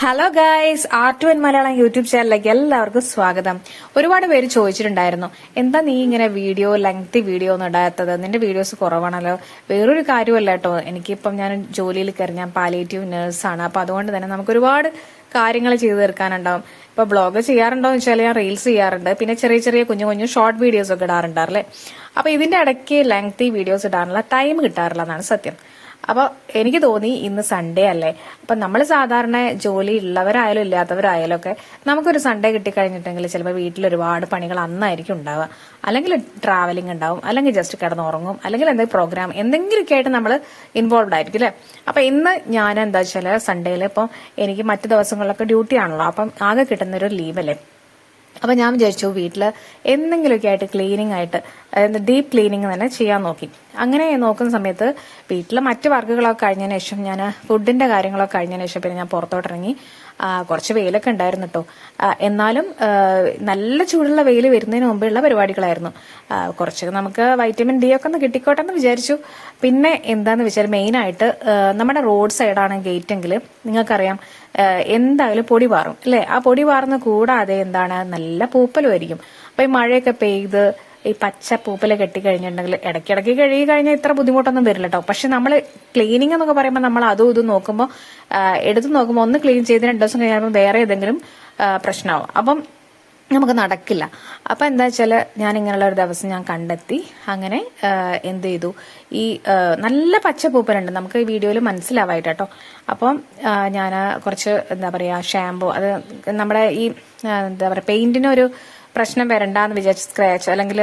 Hello guys R two N Malayalam YouTube ചാനലിലേക്ക് എല്ലാവർക്കും സ്വാഗതം. ഒരുപാട് പേര് ചോദിച്ചിട്ടുണ്ടായിരുന്നു എന്താ നീ ഇങ്ങനെ വീഡിയോ ലെങ്തി വീഡിയോ ഒന്നും ഇടാത്തത്? നിന്റെ വീഡിയോസ് കുറവാണല്ലോ. വേറൊരു കാര്യമല്ല കേട്ടോ. എനിക്കിപ്പം ഞാൻ ജോലിയിൽ കയറി ഞാൻ പാലിയേറ്റീവ് നേഴ്സാണ് അപ്പൊ അതുകൊണ്ട് തന്നെ നമുക്ക് ഒരുപാട് കാര്യങ്ങൾ ചെയ്തു തീർക്കാനുണ്ടാവും. ഇപ്പൊ ബ്ലോഗ് ചെയ്യാറുണ്ടോ എന്ന് വെച്ചാൽ ഞാൻ റീൽസ് ചെയ്യാറുണ്ട്. പിന്നെ ചെറിയ ചെറിയ കുഞ്ഞു കുഞ്ഞു ഷോർട്ട് വീഡിയോസ് ഒക്കെ ഇടാറുണ്ടാറല്ലേ അപ്പൊ ഇതിന്റെ ഇടയ്ക്ക് ലെങ്തി വീഡിയോസ് ഇടാനുള്ള ടൈം കിട്ടാറില്ല എന്നാണ് സത്യം. അപ്പൊ എനിക്ക് തോന്നി ഇന്ന് സൺഡേ അല്ലേ? അപ്പൊ നമ്മൾ സാധാരണ ജോലി ഉള്ളവരായാലും ഇല്ലാത്തവരായാലും ഒക്കെ നമുക്കൊരു സൺഡേ കിട്ടിക്കഴിഞ്ഞിട്ടുണ്ടെങ്കിൽ ചിലപ്പോൾ വീട്ടിൽ ഒരുപാട് പണികൾ അന്നായിരിക്കും ഉണ്ടാവുക. അല്ലെങ്കിൽ ട്രാവലിംഗ് ഉണ്ടാവും അല്ലെങ്കിൽ ജസ്റ്റ് കിടന്നുറങ്ങും അല്ലെങ്കിൽ എന്തെങ്കിലും പ്രോഗ്രാം എന്തെങ്കിലുമൊക്കെ ആയിട്ട് നമ്മൾ ഇൻവോൾവ് ആയിരിക്കും അല്ലേ? അപ്പൊ ഇന്ന് ഞാൻ എന്താ വെച്ചാൽ സൺഡേയിൽ ഇപ്പം എനിക്ക് മറ്റു ദിവസങ്ങളിലൊക്കെ ഡ്യൂട്ടി ആണല്ലോ. അപ്പം ആകെ കിട്ടുന്നൊരു ലീവ് അല്ലേ? അപ്പൊ ഞാൻ വിചാരിച്ചു വീട്ടിൽ എന്തെങ്കിലുമൊക്കെ ആയിട്ട് ക്ലീനിങ് ആയിട്ട് ഡീപ്പ് ക്ലീനിങ് തന്നെ ചെയ്യാൻ നോക്കി. അങ്ങനെ നോക്കുന്ന സമയത്ത് വീട്ടിലെ മറ്റു വർക്കുകളൊക്കെ കഴിഞ്ഞതിന് ശേഷം ഞാൻ ഫുഡിന്റെ കാര്യങ്ങളൊക്കെ കഴിഞ്ഞതിന് ശേഷം പിന്നെ ഞാൻ പുറത്തോട്ടിറങ്ങി. കുറച്ച് വെയിലൊക്കെ ഉണ്ടായിരുന്നു കേട്ടോ എന്നാലും നല്ല ചൂടുള്ള വെയിൽ വരുന്നതിന് മുമ്പുള്ള പരിപാടികളായിരുന്നു. കുറച്ച് നമുക്ക് വൈറ്റമിൻ ഡി ഒക്കെ ഒന്ന് കിട്ടിക്കോട്ടെ എന്ന് വിചാരിച്ചു. പിന്നെ എന്താന്ന് വെച്ചാൽ മെയിനായിട്ട് നമ്മുടെ റോഡ് സൈഡാണ് ഗേറ്റ് എങ്കിൽ നിങ്ങൾക്കറിയാം എന്തായാലും പൊടി പാറും അല്ലേ? ആ പൊടി പാറുന്ന കൂടാതെ എന്താണ്? നല്ല പൂപ്പലും ആയിരിക്കും അപ്പൊ ഈ മഴയൊക്കെ പെയ്ത് ഈ പച്ച പൂപ്പൽ കെട്ടി കഴിഞ്ഞിട്ടുണ്ടെങ്കിൽ ഇടയ്ക്കിടയ്ക്ക് കഴുകി കഴിഞ്ഞാൽ ഇത്ര ബുദ്ധിമുട്ടൊന്നും വരില്ല കേട്ടോ പക്ഷെ നമ്മൾ ക്ലീനിങ് എന്നൊക്കെ പറയുമ്പോൾ നമ്മൾ അതും ഇതും നോക്കുമ്പോൾ എടുത്ത് നോക്കുമ്പോൾ ഒന്ന് ക്ലീൻ ചെയ്ത് രണ്ട് ദിവസം കഴിയുമ്പോൾ വേറെ ഏതെങ്കിലും പ്രശ്നമാവും. അപ്പം നമുക്ക് നടക്കില്ല. അപ്പം എന്താ വെച്ചാൽ ഞാൻ ഇങ്ങനെയുള്ള ഒരു ദിവസം ഞാൻ കണ്ടെത്തി. അങ്ങനെ എന്ത് ചെയ്തു? ഈ നല്ല പച്ച പൂപ്പലുണ്ട്. നമുക്ക് ഈ വീഡിയോയിൽ മനസ്സിലാവായിട്ട് കേട്ടോ അപ്പം ഞാൻ കുറച്ച് എന്താ പറയുക ഷാമ്പു അത് നമ്മുടെ ഈ എന്താ പറയുക പെയിന്റിന് പ്രശ്നം വരണ്ടെന്ന് വിചാരിച്ച് സ്ക്രാച്ച് അല്ലെങ്കിൽ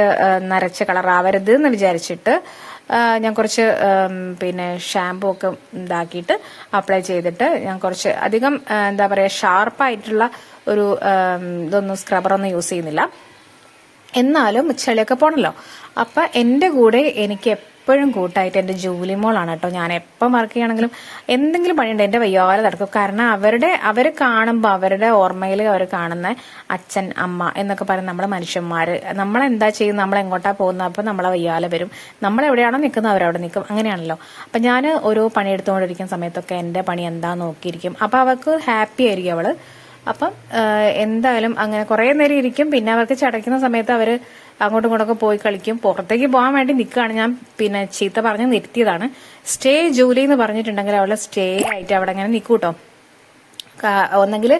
നരച്ച ആവരുത് എന്ന് വിചാരിച്ചിട്ട് ഞാൻ കുറച്ച് പിന്നെ ഷാമ്പു ഒക്കെ ഇതാക്കിയിട്ട് അപ്ലൈ ചെയ്തിട്ട് ഞാൻ കുറച്ച് അധികം എന്താ പറയുക ഷാർപ്പായിട്ടുള്ള ഒരു ഇതൊന്നും സ്ക്രബറൊന്നും യൂസ് ചെയ്യുന്നില്ല. എന്നാലും ചെളിയൊക്കെ പോണല്ലോ. അപ്പം എന്റെ കൂടെ എനിക്ക് എപ്പോഴും കൂട്ടായിട്ട് എന്റെ ജൂലി മോളാണ് കേട്ടോ. ഞാൻ എപ്പം വർക്ക് ചെയ്യണമെങ്കിലും എന്തെങ്കിലും പണിയുണ്ട്. എന്റെ വയ്യാതെ നടക്കും. കാരണം അവരുടെ അവർ കാണുമ്പോൾ അവരുടെ ഓർമ്മയിൽ അവർ കാണുന്ന അച്ഛൻ അമ്മ എന്നൊക്കെ പറയുന്ന നമ്മളെ മനുഷ്യന്മാർ നമ്മളെന്താ ചെയ്യുന്നത്? നമ്മൾ എങ്ങോട്ടാ പോകുന്നത്? അപ്പൊ നമ്മളെ വയ്യാലെ വരും. നമ്മൾ എവിടെയാണോ നിൽക്കുന്നത് അവരവിടെ നിൽക്കും. അങ്ങനെയാണല്ലോ. അപ്പൊ ഞാൻ ഓരോ പണിയെടുത്തുകൊണ്ടിരിക്കുന്ന സമയത്തൊക്കെ എന്റെ പണി എന്താ നോക്കിയിരിക്കും. അപ്പൊ അവർക്ക് ഹാപ്പി ആയിരിക്കും അവൾ. അപ്പം എന്തായാലും അങ്ങനെ കുറേ നേരം ഇരിക്കും. പിന്നെ അവർക്ക് ചടയ്ക്കുന്ന സമയത്ത് അവർ അങ്ങോട്ടും ഇങ്ങോട്ടൊക്കെ പോയി കളിക്കും. പുറത്തേക്ക് പോകാൻ വേണ്ടി നിൽക്കുകയാണ്. ഞാൻ പിന്നെ ചീത്ത പറഞ്ഞ് നിർത്തിയതാണ്. സ്റ്റേ ജോലി എന്ന് പറഞ്ഞിട്ടുണ്ടെങ്കിൽ അവളെ സ്റ്റേ ആയിട്ട് അവിടെ അങ്ങനെ നിൽക്കും കേട്ടോ ഒന്നെങ്കിൽ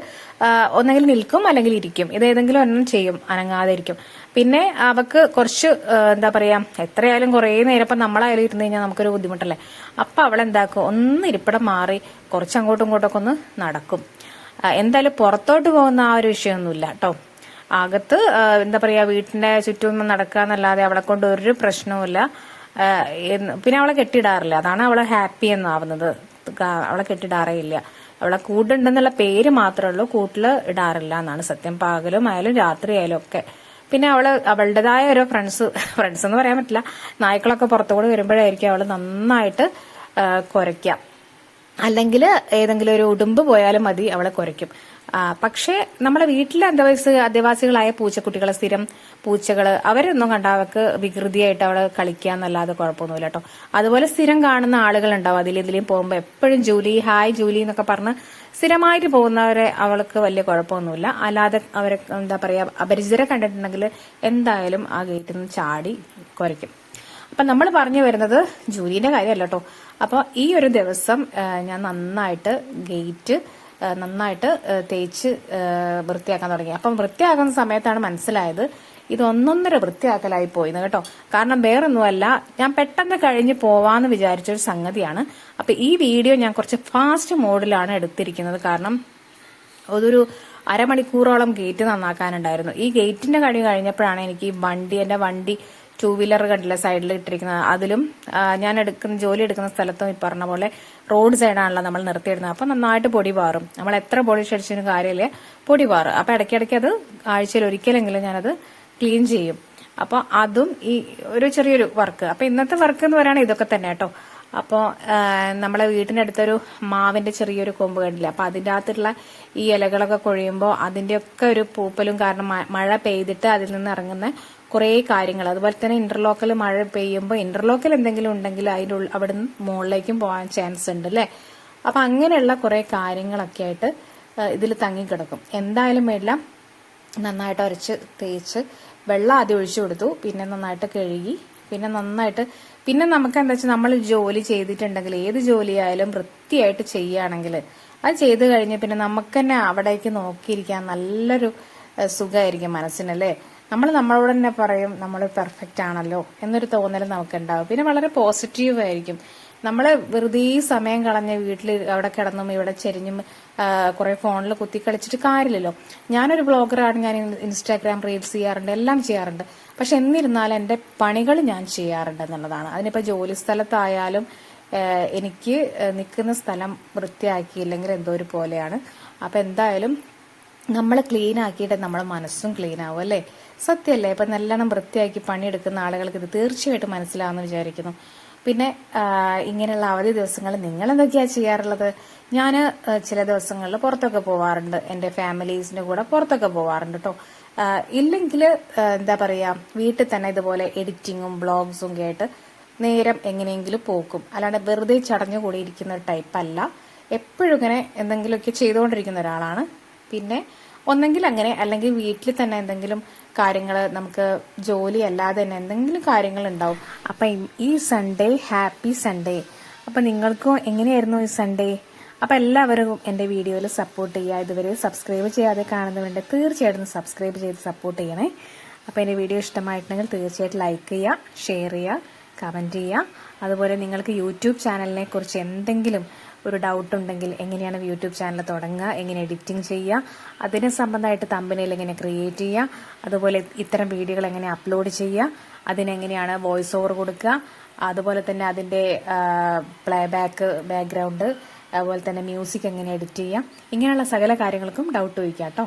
ഒന്നെങ്കിൽ നിൽക്കും അല്ലെങ്കിൽ ഇരിക്കും. ഇത് ഏതെങ്കിലും ഒന്നും ചെയ്യും അനങ്ങാതെ ഇരിക്കും പിന്നെ അവക്ക് കുറച്ച് എന്താ പറയാ എത്രയായാലും കുറേ നേരം ഇപ്പം നമ്മളായാലും ഇരുന്ന് കഴിഞ്ഞാൽ നമുക്കൊരു ബുദ്ധിമുട്ടല്ലേ? അപ്പൊ അവൾ എന്താക്കും? ഒന്ന് ഇരിപ്പിടം മാറി കുറച്ച് അങ്ങോട്ടും ഇങ്ങോട്ടൊക്കെ ഒന്ന് നടക്കും. എന്തായാലും പുറത്തോട്ട് പോകുന്ന ആ ഒരു വിഷയമൊന്നുമില്ല കേട്ടോ അകത്ത് എന്താ പറയാ വീട്ടിന്റെ ചുറ്റും നടക്കുക എന്നല്ലാതെ അവളെ കൊണ്ട് ഒരു പ്രശ്നവുമില്ല. പിന്നെ അവളെ കെട്ടിടാറില്ല. അതാണ് അവളെ ഹാപ്പി എന്നാവുന്നത്. അവളെ കെട്ടിടാറേയില്ല അവളെ കൂടുണ്ടെന്നുള്ള പേര് മാത്രമേ ഉള്ളൂ. കൂട്ടിൽ ഇടാറില്ല എന്നാണ് സത്യം. പകലും ആയാലും രാത്രി ആയാലും ഒക്കെ. പിന്നെ അവൾ അവളുടേതായ ഒരു ഫ്രണ്ട്സ് ഫ്രണ്ട്സ് എന്ന് പറയാൻ പറ്റില്ല. നായ്ക്കളൊക്കെ പുറത്തുകൂടെ വരുമ്പോഴായിരിക്കും അവൾ നന്നായിട്ട് കുരയ്ക്കാം. അല്ലെങ്കിൽ ഏതെങ്കിലും ഒരു ഉടുമ്പ് പോയാലും മതി അവളെ കുരയ്ക്കും. പക്ഷേ നമ്മളെ വീട്ടിലെ അന്തവയസ് അധിവാസികളായ പൂച്ചക്കുട്ടികളെ സ്ഥിരം പൂച്ചകൾ അവരൊന്നും കണ്ട അവർക്ക് വികൃതിയായിട്ട് അവിടെ കളിക്കുക എന്നല്ലാതെ കുഴപ്പമൊന്നുമില്ല കേട്ടോ അതുപോലെ സ്ഥിരം കാണുന്ന ആളുകളുണ്ടാവും. അതിൽ ഇതിലേയും പോകുമ്പോൾ എപ്പോഴും ജൂലി ഹായ് ജൂലി എന്നൊക്കെ പറഞ്ഞ് സ്ഥിരമായിട്ട് പോകുന്നവരെ അവൾക്ക് വലിയ കുഴപ്പമൊന്നുമില്ല. അല്ലാതെ അവരെ എന്താ പറയുക അപരിചിതരെ കണ്ടിട്ടുണ്ടെങ്കിൽ എന്തായാലും ആ ഗേറ്റിൽ നിന്ന് ചാടി കുരയ്ക്കും. അപ്പൊ നമ്മൾ പറഞ്ഞു വരുന്നത് ജൂലിന്റെ കാര്യമല്ല കേട്ടോ അപ്പൊ ഈ ഒരു ദിവസം ഞാൻ നന്നായിട്ട് ഗേറ്റ് നന്നായിട്ട് തേച്ച് വൃത്തിയാക്കാൻ തുടങ്ങി. അപ്പം വൃത്തിയാക്കുന്ന സമയത്താണ് മനസ്സിലായത് ഇത് ഒന്നൊന്നര വൃത്തിയാക്കലായി പോയിന്ന് കേട്ടോ. കാരണം വേറൊന്നുമല്ല ഞാൻ പെട്ടെന്ന് കഴിഞ്ഞ് പോവാന്ന് വിചാരിച്ചൊരു സംഗതിയാണ്. അപ്പൊ ഈ വീഡിയോ ഞാൻ കുറച്ച് ഫാസ്റ്റ് മോഡിലാണ് എടുത്തിരിക്കുന്നത്. കാരണം അതൊരു അരമണിക്കൂറോളം ഗേറ്റ് നന്നാക്കാനുണ്ടായിരുന്നു. ഈ ഗേറ്റിന്റെ കഴി കഴിഞ്ഞപ്പോഴാണ് എനിക്ക് ഈ വണ്ടി എന്റെ വണ്ടി ടൂ വീലർ കണ്ടില്ല? സൈഡിൽ ഇട്ടിരിക്കുന്നത് അതിലും ഞാൻ എടുക്കുന്ന ജോലി എടുക്കുന്ന സ്ഥലത്തും ഈ പറഞ്ഞ പോലെ റോഡ് സൈഡാണല്ലോ നമ്മൾ നിർത്തിയിടുന്നത്. അപ്പം നന്നായിട്ട് പൊടി പാറും. നമ്മൾ എത്ര പൊടി അടിച്ചതിന് കാര്യമില്ല. പൊടി പാറും. അപ്പം ഇടയ്ക്കിടയ്ക്ക് അത് ആഴ്ചയിൽ ഒരിക്കലെങ്കിലും ഞാനത് ക്ലീൻ ചെയ്യും. അപ്പോൾ അതും ഈ ഒരു ചെറിയൊരു വർക്ക് അപ്പം ഇന്നത്തെ വർക്ക് എന്ന് പറയുകയാണെങ്കിൽ ഇതൊക്കെ തന്നെ കേട്ടോ. അപ്പോൾ നമ്മളെ വീടിന്റെ അടുത്തൊരു മാവിന്റെ ചെറിയൊരു കൊമ്പ് കണ്ടില്ല? അപ്പം അതിന്റെ അകത്തുള്ള ഈ ഇലകളൊക്കെ കൊഴിയുമ്പോൾ അതിന്റെയൊക്കെ ഒരു പൂപ്പലും കാരണം മഴ പെയ്തിട്ട് അതിൽ നിന്ന് ഇറങ്ങുന്ന കുറേ കാര്യങ്ങൾ. അതുപോലെ തന്നെ ഇന്റർലോക്കൽ മഴ പെയ്യുമ്പോൾ ഇന്റർലോക്കൽ എന്തെങ്കിലും ഉണ്ടെങ്കിൽ അതിന്റെ അവിടെ നിന്ന് മുകളിലേക്കും പോകാൻ ചാൻസ് ഉണ്ട് അല്ലേ? അപ്പൊ അങ്ങനെയുള്ള കുറെ കാര്യങ്ങളൊക്കെ ആയിട്ട് ഇതിൽ തങ്ങിക്കിടക്കും. എന്തായാലും എല്ലാം നന്നായിട്ട് ഉരച്ച് തേച്ച് വെള്ളം ആദ്യം ഒഴിച്ചു കൊടുത്തു പിന്നെ നന്നായിട്ട് കഴുകി പിന്നെ നന്നായിട്ട് പിന്നെ നമുക്ക് എന്താ വെച്ചാൽ നമ്മൾ ജോലി ചെയ്തിട്ടുണ്ടെങ്കിൽ ഏത് ജോലിയായാലും വൃത്തിയായിട്ട് ചെയ്യുകയാണെങ്കിൽ അത് ചെയ്ത് കഴിഞ്ഞ് പിന്നെ നമുക്ക് തന്നെ അവിടേക്ക് നോക്കിയിരിക്കാൻ നല്ലൊരു സുഖമായിരിക്കും മനസ്സിനല്ലേ നമ്മൾ നമ്മളോട് തന്നെ പറയും നമ്മൾ പെർഫെക്റ്റ് ആണല്ലോ എന്നൊരു തോന്നൽ നമുക്ക് ഉണ്ടാവും പിന്നെ വളരെ പോസിറ്റീവ് ആയിരിക്കും. നമ്മൾ വെറുതെ സമയം കളഞ്ഞ് വീട്ടിൽ അവിടെ കിടന്നും ഇവിടെ ചെരിഞ്ഞും കുറെ ഫോണിൽ കുത്തി കളിച്ചിട്ട് കാര്യമില്ലല്ലോ. ഞാനൊരു ബ്ലോഗറാണ് ഞാൻ ഇൻ- ഇൻസ്റ്റാഗ്രാം റീൽസ് ചെയ്യാറുണ്ട് എല്ലാം ചെയ്യാറുണ്ട്. പക്ഷെ എന്നിരുന്നാലും എന്റെ പണികൾ ഞാൻ ചെയ്യാറുണ്ട് എന്നുള്ളതാണ്. അതിനിപ്പോൾ ജോലി സ്ഥലത്തായാലും എനിക്ക് നിൽക്കുന്ന സ്ഥലം വൃത്തിയാക്കിയില്ലെങ്കിൽ എന്തോ ഒരു പോലെയാണ്. അപ്പം എന്തായാലും നമ്മൾ ക്ലീൻ ആക്കിയിട്ട് നമ്മുടെ മനസ്സും ക്ലീൻ ആവും അല്ലേ? സത്യമല്ലേ ഇപ്പം നല്ലോണം വൃത്തിയാക്കി പണിയെടുക്കുന്ന ആളുകൾക്ക് ഇത് തീർച്ചയായിട്ടും മനസ്സിലാവുമെന്ന് വിചാരിക്കുന്നു. പിന്നെ ഇങ്ങനെയുള്ള അവധി ദിവസങ്ങൾ നിങ്ങൾ എന്തൊക്കെയാണ് ചെയ്യാറുള്ളത് ഞാൻ ചില ദിവസങ്ങളിൽ പുറത്തൊക്കെ പോവാറുണ്ട്. എന്റെ ഫാമിലീസിന്റെ കൂടെ പുറത്തൊക്കെ പോവാറുണ്ട് കേട്ടോ ഇല്ലെങ്കിൽ എന്താ പറയുക വീട്ടിൽ തന്നെ ഇതുപോലെ എഡിറ്റിങ്ങും ബ്ലോഗ്സും കേട്ട് നേരം എങ്ങനെയെങ്കിലും പോക്കും. അല്ലാണ്ട് വെറുതെ ചടഞ്ഞു കൂടി ഇരിക്കുന്ന ഒരു ടൈപ്പ് അല്ല. എപ്പോഴും ഇങ്ങനെ എന്തെങ്കിലുമൊക്കെ ചെയ്തുകൊണ്ടിരിക്കുന്ന ഒരാളാണ്. പിന്നെ ഒന്നെങ്കിൽ അങ്ങനെ അല്ലെങ്കിൽ വീട്ടിൽ തന്നെ എന്തെങ്കിലും കാര്യങ്ങൾ നമുക്ക് ജോലി അല്ലാതെ തന്നെ എന്തെങ്കിലും കാര്യങ്ങൾ ഉണ്ടാവും അപ്പം ഈ സൺഡേ ഹാപ്പി സൺഡേ അപ്പം നിങ്ങൾക്കും എങ്ങനെയായിരുന്നു ഈ സൺഡേ അപ്പം എല്ലാവരും എന്റെ വീഡിയോയിൽ സപ്പോർട്ട് ചെയ്യുക. ഇതുവരെ സബ്സ്ക്രൈബ് ചെയ്യാതെ കാണുന്നവരുണ്ട് തീർച്ചയായിട്ടും സബ്സ്ക്രൈബ് ചെയ്ത് സപ്പോർട്ട് ചെയ്യണേ. അപ്പോൾ എന്റെ വീഡിയോ ഇഷ്ടമായിട്ടുണ്ടെങ്കിൽ തീർച്ചയായിട്ടും ലൈക്ക് ചെയ്യുക ഷെയർ ചെയ്യുക കമന്റ് ചെയ്യുക. അതുപോലെ നിങ്ങൾക്ക് യൂട്യൂബ് ചാനലിനെ കുറിച്ച് എന്തെങ്കിലും ഒരു ഡൗട്ട് ഉണ്ടെങ്കിൽ എങ്ങനെയാണ് യൂട്യൂബ് ചാനൽ തുടങ്ങുക എങ്ങനെ എഡിറ്റിംഗ് ചെയ്യുക അതിനെ സംബന്ധമായിട്ട് തമ്പനയിൽ എങ്ങനെ ക്രിയേറ്റ് ചെയ്യുക അതുപോലെ ഇത്തരം വീഡിയോകൾ എങ്ങനെ അപ്ലോഡ് ചെയ്യുക അതിനെങ്ങനെയാണ് വോയിസ് ഓവർ കൊടുക്കുക അതുപോലെ തന്നെ അതിന്റെ പ്ലേ ബാക്ക് ബാക്ക്ഗ്രൗണ്ട് അതുപോലെ തന്നെ മ്യൂസിക് എങ്ങനെ എഡിറ്റ് ചെയ്യാം ഇങ്ങനെയുള്ള സകല കാര്യങ്ങൾക്കും ഡൗട്ട് ചോദിക്കാം കേട്ടോ.